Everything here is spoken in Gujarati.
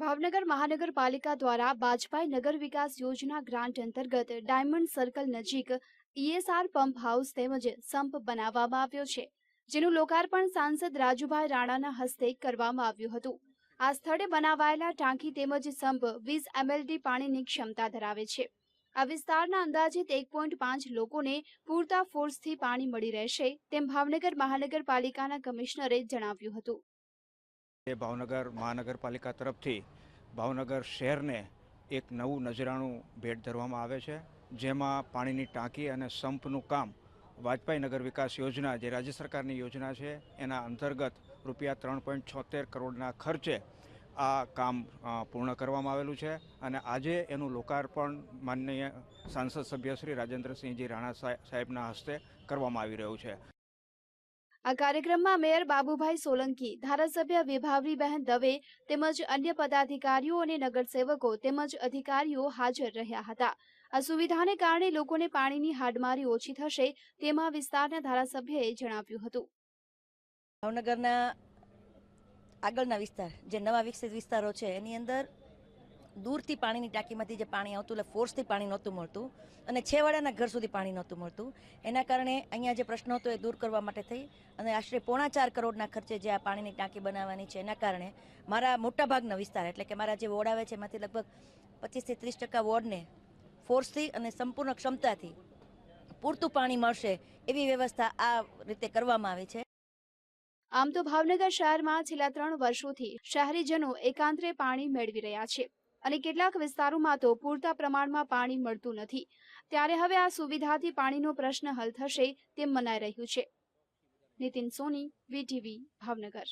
ભાવનગર મહાનગરપાલિકા દ્વારા બાજપાઈ નગર વિકાસ યોજના ગ્રાન્ટ અંતર્ગત ડાયમંડ સર્કલ નજીક ઈએસઆર પંપ હાઉસ તેમજ સંપ બનાવવામાં આવ્યો છે, જેનું લોકાર્પણ સાંસદ રાજુભાઈ રાણાના હસ્તે કરવામાં આવ્યું હતું. આ સ્થળે બનાવાયેલા ટાંકી તેમજ સંપ વીસ એમએલડી પાણીની ક્ષમતા ધરાવે છે. આ વિસ્તારના અંદાજિત એક પોઈન્ટ પાંચ લોકોને પૂરતા ફોર્સથી પાણી મળી રહેશે, તેમ ભાવનગર મહાનગરપાલિકાના કમિશનરે જણાવ્યું હતું. એ ભાવનગર મહાનગરપાલિકા તરફથી ભાવનગર શહેરને એક નવું નજરાણું ભેટ ધરવામાં આવે છે, જેમાં પાણીની ટાંકી અને સંપનું કામ વાજપાઈ નગર વિકાસ યોજના, જે રાજ્ય સરકારની યોજના છે, એના અંતર્ગત રૂપિયા ત્રણ પોઈન્ટ છોતેર કરોડના ખર્ચે આ કામ પૂર્ણ કરવામાં આવેલું છે. અને આજે એનું લોકાર્પણ માનનીય સાંસદ સભ્ય શ્રી રાજેન્દ્રસિંહજી રાણા સાહેબ- સાહેબના હસ્તે કરવામાં આવી રહ્યું છે. આ કાર્યક્રમમાં મેયર બાબુભાઈ સોલંકી, ધારાસભ્ય વિભાવરીબહેન દવે તેમજ અન્ય પદાધિકારીઓ અને નગરસેવકો તેમજ અધિકારીઓ હાજર રહ્યા હતા. આ સુવિધાને કારણે લોકોને પાણીની હાડમારી ઓછી થશે તેમાં વિસ્તારના ધારાસભ્યએ જણાવ્યું હતું. ભાવનગરના આગળના વિસ્તાર, જે નવા વિકસિત વિસ્તારો છે, એની અંદર દૂરથી પાણીની ટાંકીમાંથી જે પાણી આવતું, એટલે ફોર્સથી પાણી નહોતું મળતું અને છેવાડાના ઘર સુધી પાણી નહોતું મળતું. એના કારણે અહીંયા જે પ્રશ્ન હતો એ દૂર કરવા માટે થઈ અને આશરે પોણા ચાર કરોડના ખર્ચે જે આ પાણીની ટાંકી બનાવવાની છે, એના કારણે મારા મોટાભાગના વિસ્તાર, એટલે કે મારા જે વોર્ડ આવે છે, એમાંથી લગભગ પચીસથી ત્રીસ ટકા વોર્ડને ફોર્સથી અને સંપૂર્ણ ક્ષમતાથી પૂરતું પાણી મળશે એવી વ્યવસ્થા આ રીતે કરવામાં આવી છે. આમ તો ભાવનગર શહેરમાં છેલ્લા ત્રણ વર્ષોથી શહેરીજનો એકાંતરે પાણી મેળવી રહ્યા છે. અને કેટલાક વિસ્તારોમાં તો પૂરતા પ્રમાણમાં પાણી મળતું નથી. ત્યારે હવે આ સુવિધાથી પાણીનો પ્રશ્ન હલ થશે તેમ મનાઈ રહ્યું છે. નીતિન સોની, વીટીવી, ભાવનગર.